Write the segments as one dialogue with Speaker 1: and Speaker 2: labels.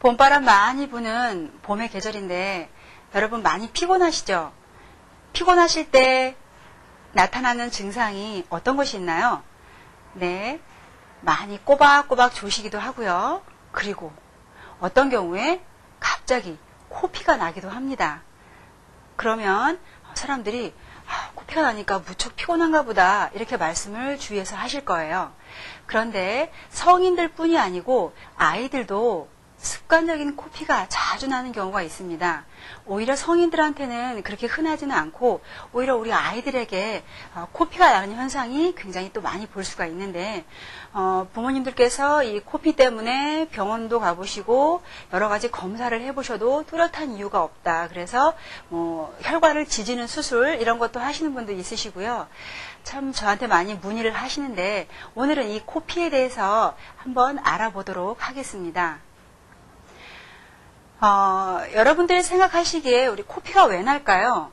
Speaker 1: 봄바람 많이 부는 봄의 계절인데 여러분 많이 피곤하시죠? 피곤하실 때 나타나는 증상이 어떤 것이 있나요? 네. 많이 꼬박꼬박 조시기도 하고요. 그리고 어떤 경우에 갑자기 코피가 나기도 합니다. 그러면 사람들이 아, 코피가 나니까 무척 피곤한가 보다 이렇게 말씀을 주위에서 하실 거예요. 그런데 성인들 뿐이 아니고 아이들도 습관적인 코피가 자주 나는 경우가 있습니다. 오히려 성인들한테는 그렇게 흔하지는 않고 오히려 우리 아이들에게 어, 코피가 나는 현상이 굉장히 또 많이 볼 수가 있는데 어, 부모님들께서 이 코피 때문에 병원도 가보시고 여러 가지 검사를 해보셔도 뚜렷한 이유가 없다. 그래서 뭐 혈관을 지지는 수술 이런 것도 하시는 분도 있으시고요. 참 저한테 많이 문의를 하시는데 오늘은 이 코피에 대해서 한번 알아보도록 하겠습니다. 어, 여러분들이 생각하시기에 우리 코피가 왜 날까요?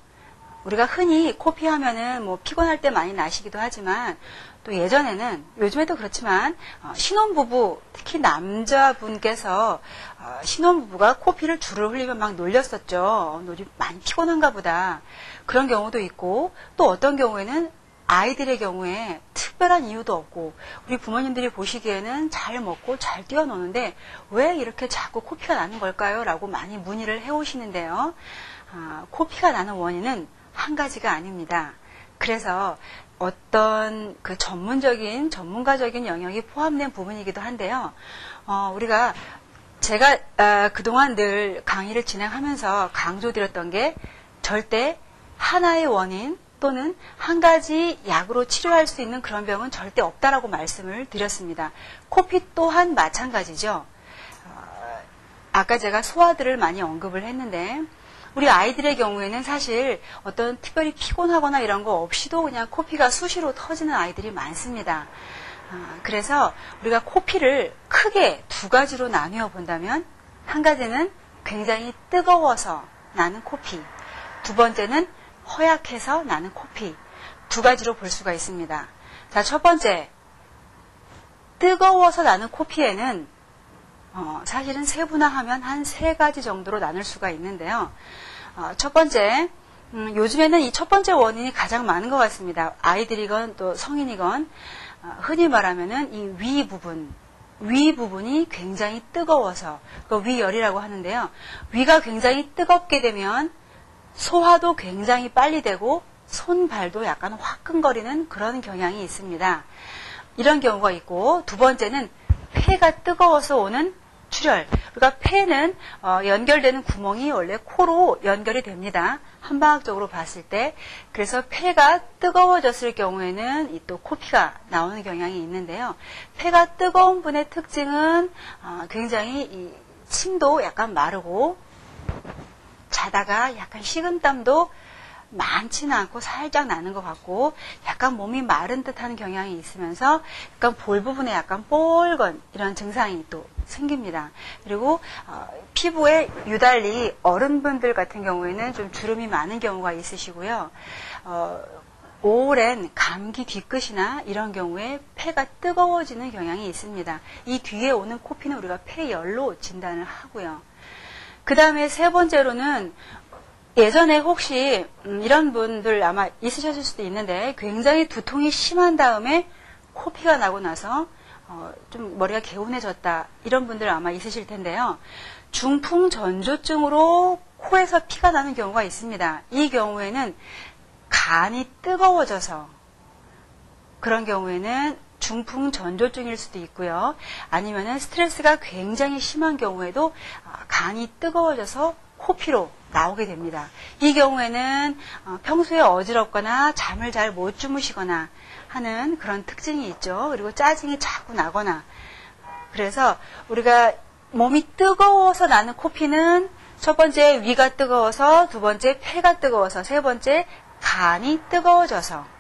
Speaker 1: 우리가 흔히 코피 하면은 뭐 피곤할 때 많이 나시기도 하지만 또 예전에는 요즘에도 그렇지만 어, 신혼부부 특히 남자분께서 어, 신혼부부가 코피를 줄을 흘리면 막 놀렸었죠. 놀이 많이 피곤한가 보다. 그런 경우도 있고 또 어떤 경우에는 아이들의 경우에 특별한 이유도 없고 우리 부모님들이 보시기에는 잘 먹고 잘 뛰어노는데 왜 이렇게 자꾸 코피가 나는 걸까요? 라고 많이 문의를 해오시는데요. 아, 코피가 나는 원인은 한 가지가 아닙니다. 그래서 어떤 그 전문적인 전문가적인 영역이 포함된 부분이기도 한데요. 어, 우리가 제가 어, 그동안 늘 강의를 진행하면서 강조드렸던 게 절대 하나의 원인 또는 한 가지 약으로 치료할 수 있는 그런 병은 절대 없다라고 말씀을 드렸습니다. 코피 또한 마찬가지죠. 어, 아까 제가 소아들을 많이 언급을 했는데 우리 아이들의 경우에는 사실 어떤 특별히 피곤하거나 이런 거 없이도 그냥 코피가 수시로 터지는 아이들이 많습니다. 아, 그래서 우리가 코피를 크게 두 가지로 나누어 본다면 한 가지는 굉장히 뜨거워서 나는 코피, 두 번째는 허약해서 나는 코피 두 가지로 볼 수가 있습니다. 자, 첫 번째 뜨거워서 나는 코피에는 어, 사실은 세분화하면 한 세 가지 정도로 나눌 수가 있는데요. 어, 첫 번째 음, 요즘에는 이 첫 번째 원인이 가장 많은 것 같습니다. 아이들이건 또 성인이건 어, 흔히 말하면은 이 위 부분 위 부분이 굉장히 뜨거워서 그 위열이라고 하는데요. 위가 굉장히 뜨겁게 되면 소화도 굉장히 빨리 되고 손발도 약간 화끈거리는 그런 경향이 있습니다. 이런 경우가 있고 두 번째는 폐가 뜨거워서 오는 출혈. 그러니까 폐는 어, 연결되는 구멍이 원래 코로 연결이 됩니다. 한방학적으로 봤을 때. 그래서 폐가 뜨거워졌을 경우에는 또 코피가 나오는 경향이 있는데요. 폐가 뜨거운 분의 특징은 어, 굉장히 침도 약간 마르고 자다가 약간 식은땀도 많지는 않고 살짝 나는 것 같고 약간 몸이 마른 듯한 경향이 있으면서 약간 볼 부분에 약간 뻘건 이런 증상이 또 생깁니다. 그리고 어, 피부에 유달리 어른분들 같은 경우에는 좀 주름이 많은 경우가 있으시고요. 어, 오랜 감기 뒤끝이나 이런 경우에 폐가 뜨거워지는 경향이 있습니다. 이 뒤에 오는 코피는 우리가 폐열로 진단을 하고요. 그 다음에 세 번째로는 예전에 혹시 음, 이런 분들 아마 있으셨을 수도 있는데 굉장히 두통이 심한 다음에 코피가 나고 나서 어, 좀 머리가 개운해졌다 이런 분들 아마 있으실 텐데요. 중풍 전조증으로 코에서 피가 나는 경우가 있습니다. 이 경우에는 간이 뜨거워져서 그런 경우에는 중풍 전조증일 수도 있고요. 아니면은 스트레스가 굉장히 심한 경우에도 아, 간이 뜨거워져서 코피로 나오게 됩니다. 이 경우에는 어, 평소에 어지럽거나 잠을 잘 못 주무시거나 하는 그런 특징이 있죠. 그리고 짜증이 자꾸 나거나. 그래서 우리가 몸이 뜨거워서 나는 코피는 첫 번째 위가 뜨거워서, 두 번째 폐가 뜨거워서, 세 번째 간이 뜨거워져서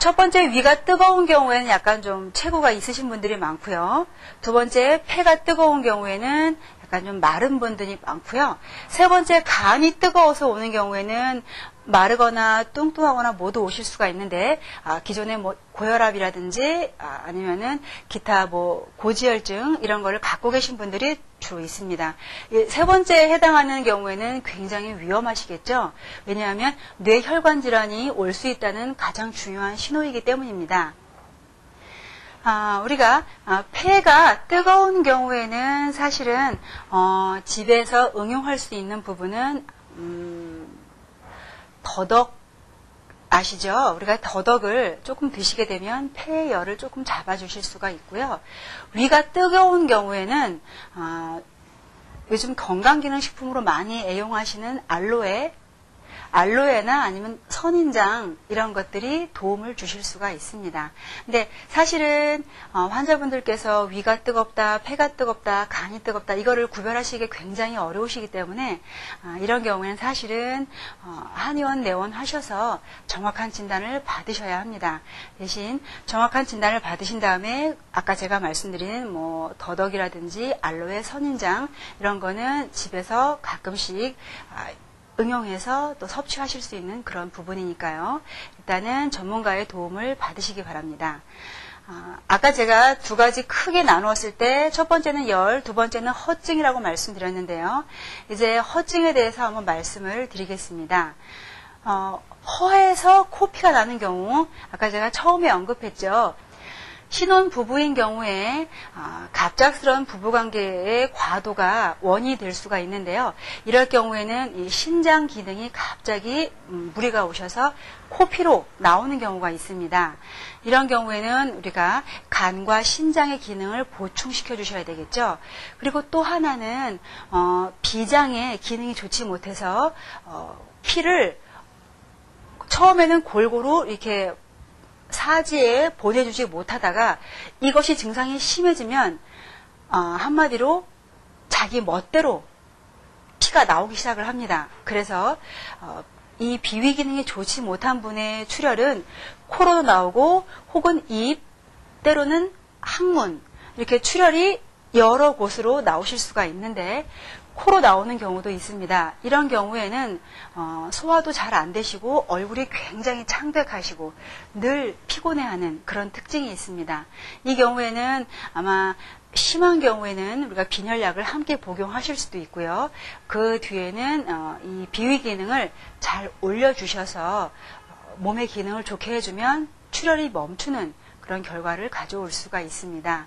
Speaker 1: 첫 번째 위가 뜨거운 경우에는 약간 좀 체구가 있으신 분들이 많고요. 두 번째 폐가 뜨거운 경우에는 약간 좀 마른 분들이 많고요. 세 번째 간이 뜨거워서 오는 경우에는 마르거나 뚱뚱하거나 모두 오실 수가 있는데 아, 기존에 뭐 고혈압이라든지 아, 아니면은 기타 뭐 고지혈증 이런 거를 갖고 계신 분들이 주로 있습니다. 예, 세 번째에 해당하는 경우에는 굉장히 위험하시겠죠. 왜냐하면 뇌혈관 질환이 올 수 있다는 가장 중요한 신호이기 때문입니다. 아, 우리가 아, 폐가 뜨거운 경우에는 사실은 어, 집에서 응용할 수 있는 부분은 음, 더덕 아시죠? 우리가 더덕을 조금 드시게 되면 폐의 열을 조금 잡아주실 수가 있고요. 위가 뜨거운 경우에는 아, 요즘 건강기능식품으로 많이 애용하시는 알로에 알로에나 아니면 선인장 이런 것들이 도움을 주실 수가 있습니다. 근데 사실은 어, 환자분들께서 위가 뜨겁다, 폐가 뜨겁다, 간이 뜨겁다 이거를 구별하시기 굉장히 어려우시기 때문에 어, 이런 경우에는 사실은 어, 한의원 내원 하셔서 정확한 진단을 받으셔야 합니다. 대신 정확한 진단을 받으신 다음에 아까 제가 말씀드린 뭐 더덕이라든지 알로에, 선인장 이런 거는 집에서 가끔씩 아, 응용해서 또 섭취하실 수 있는 그런 부분이니까요. 일단은 전문가의 도움을 받으시기 바랍니다. 아, 까 제가 두 가지 크게 나누었을 때 첫 번째는 열, 두 번째는 허증이라고 말씀드렸는데요. 이제 허증에 대해서 한번 말씀을 드리겠습니다. 어, 허에서 코피가 나는 경우, 아까 제가 처음에 언급했죠. 신혼 부부인 경우에 아, 갑작스러운 부부관계의 과도가 원인이 될 수가 있는데요. 이럴 경우에는 이 신장 기능이 갑자기 음, 무리가 오셔서 코피로 나오는 경우가 있습니다. 이런 경우에는 우리가 간과 신장의 기능을 보충시켜 주셔야 되겠죠. 그리고 또 하나는 어, 비장의 기능이 좋지 못해서 어, 피를 처음에는 골고루 이렇게 사지에 보내주지 못하다가 이것이 증상이 심해지면 어, 한마디로 자기 멋대로 피가 나오기 시작을 합니다. 그래서 어, 이 비위 기능이 좋지 못한 분의 출혈은 코로 나오고 혹은 입 때로는 항문 이렇게 출혈이 여러 곳으로 나오실 수가 있는데 코로 나오는 경우도 있습니다. 이런 경우에는 어, 소화도 잘 안 되시고 얼굴이 굉장히 창백하시고 늘 피곤해하는 그런 특징이 있습니다. 이 경우에는 아마 심한 경우에는 우리가 빈혈약을 함께 복용하실 수도 있고요. 그 뒤에는 어, 이 비위 기능을 잘 올려주셔서 어, 몸의 기능을 좋게 해주면 출혈이 멈추는 그런 결과를 가져올 수가 있습니다.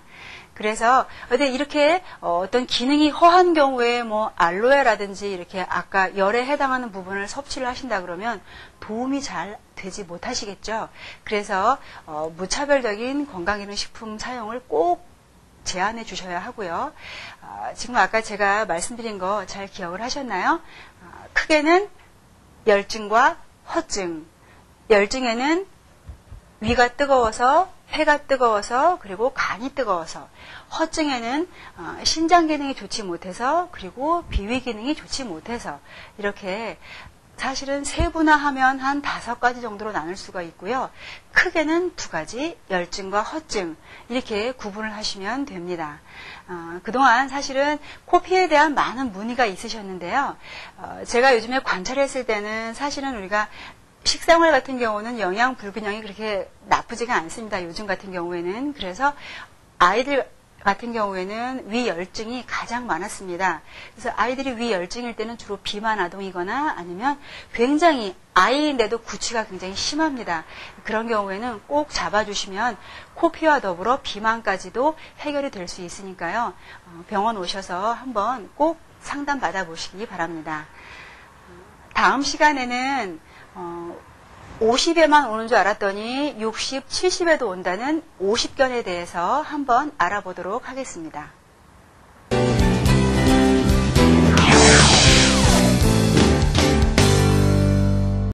Speaker 1: 그래서 근데 이렇게 어, 어떤 기능이 허한 경우에 뭐 알로에라든지 이렇게 아까 열에 해당하는 부분을 섭취를 하신다 그러면 도움이 잘 되지 못하시겠죠. 그래서 어, 무차별적인 건강기능 식품 사용을 꼭 제한해 주셔야 하고요. 어, 지금 아까 제가 말씀드린 거 잘 기억을 하셨나요? 어, 크게는 열증과 허증. 열증에는 위가 뜨거워서 폐가 뜨거워서 그리고 간이 뜨거워서 허증에는 어, 신장 기능이 좋지 못해서 그리고 비위 기능이 좋지 못해서 이렇게 사실은 세분화하면 한 다섯 가지 정도로 나눌 수가 있고요. 크게는 두 가지, 열증과 허증 이렇게 구분을 하시면 됩니다. 어, 그동안 사실은 코피에 대한 많은 문의가 있으셨는데요. 어, 제가 요즘에 관찰했을 때는 사실은 우리가 식생활 같은 경우는 영양 불균형이 그렇게 나쁘지가 않습니다. 요즘 같은 경우에는. 그래서 아이들 같은 경우에는 위열증이 가장 많았습니다. 그래서 아이들이 위열증일 때는 주로 비만 아동이거나 아니면 굉장히 아이인데도 구취가 굉장히 심합니다. 그런 경우에는 꼭 잡아주시면 코피와 더불어 비만까지도 해결이 될 수 있으니까요. 어, 병원 오셔서 한번 꼭 상담 받아보시기 바랍니다. 다음 시간에는 어, 50에만 오는 줄 알았더니 60, 70에도 온다는 50견에 대해서 한번 알아보도록 하겠습니다.